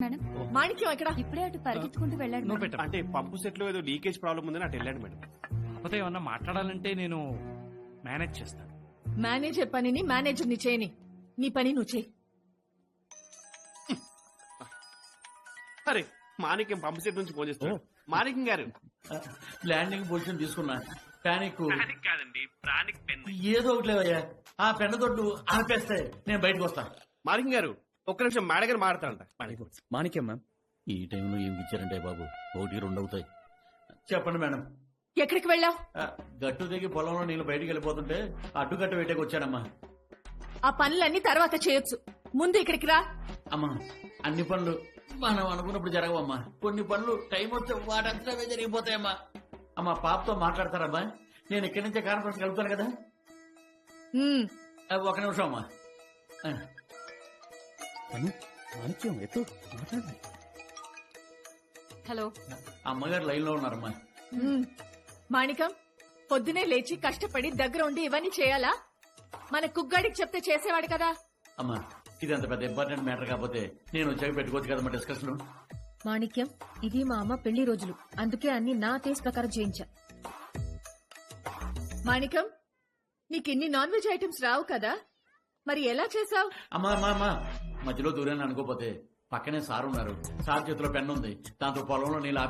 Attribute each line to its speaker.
Speaker 1: Madam.
Speaker 2: మాణిక్యం ఎక్కడ?
Speaker 1: ఇప్పుడే అటు పరిగెత్తుకుంటూ వెళ్ళాడు
Speaker 3: నువ్వు
Speaker 1: మేడం.
Speaker 3: పెట్ట.
Speaker 4: అంటే పంపు సెట్లో ఏదో లీకేజ్ ప్రాబ్లం ఉందని అటు వెళ్ళాడు మేడం.
Speaker 3: కాకపోతే ఏమన్నా మాట్లాడాలంటే నేను మేనేజ్ చేస్తాను
Speaker 2: మేనేజర్ పనిని మేనేజర్ని చేయని. నీ పని నువ్వు చేయి.
Speaker 4: అరే మాణిక్యం పంపు సెట్ నుంచి ఫోన్ చేస్తున్నాడు. మాణిక్యం గారు.
Speaker 5: ల్యాండింగ్ పొజిషన్ తీసుకున్నా. ప్యానిక్
Speaker 4: కాదండి ప్రాణిక్ పెన్
Speaker 5: ఏదో ఒకటి లేవయ్యా. ఆ పెన్న తొట్టు ఆపేస్తే నేను బయటకు వస్తా.
Speaker 4: మాణిక్యం గారు ఒక్క నిమిషం మేడ గారు మాడతారంట మాణిక్యం.
Speaker 6: మ్యామ్.
Speaker 5: ఈ టైంలో ఏం ఇచ్చారంటే బాబు? ఒకటి రెండు అవుతాయి చెప్పండి మేడం.
Speaker 2: ఎక్కడికి వెళ్ళావు?
Speaker 5: గట్టు దిగి పొలంలో నీళ్ళు బయటికి వెళ్ళిపోతుంటే అడ్డుగట్ట వేటకి వచ్చానమ్మా.
Speaker 2: ఆ పనులన్నీ తర్వాత చేయొచ్చు. ముందు ఇక్కడికి రా.
Speaker 5: అమ్మా అన్ని పనులు మనం అనుకున్నప్పుడు జరగవమ్మా. కొన్ని పనులు టైం వస్తే వాటంతా జరిగిపోతాయమ్మా. అమ్మా పాపతో మాట్లాడతారమ్మా. నేను ఇక్కడి నుంచే కాన్ఫరెన్స్ కలుపుతాను కదా. ఒక నిమిషం అమ్మా.
Speaker 6: అను మాణిక్యం ఎత్తు మాట్లాడండి.
Speaker 2: హలో.
Speaker 5: అమ్మగారు లైన్లో ఉన్నారమ్మా
Speaker 2: మాణికం పొద్దునే లేచి కష్టపడి దగ్గర ఉండి ఇవన్నీ చేయాలా? మన కుగ్గాడికి చెప్తే చేసేవాడు కదా?
Speaker 5: అమ్మా ఇది అంత పెద్ద ఇంపార్టెంట్ మ్యాటర్ కాకపోతే నేను వచ్చాక పెట్టుకోవచ్చు కదమ్మా డిస్కషన్?
Speaker 7: మాణిక్యం ఇది మా అమ్మ పెళ్ళి రోజులు. అందుకే అన్ని నా టేస్ట్ ప్రకారం చేయించా.
Speaker 2: మాణికం నీకు ఇన్ని నాన్ వెజ్ ఐటమ్స్ రావు కదా? మరి ఎలా చేసావు
Speaker 5: అమ్మా అమ్మా అమ్మా. మధ్యలో దూరాన్ని అనుకోపోతే పక్కనే సార్ ఉన్నారు. సార్ చేతిలో పెన్ను ఉంది దాంతో పొలంలో నీళ్ళు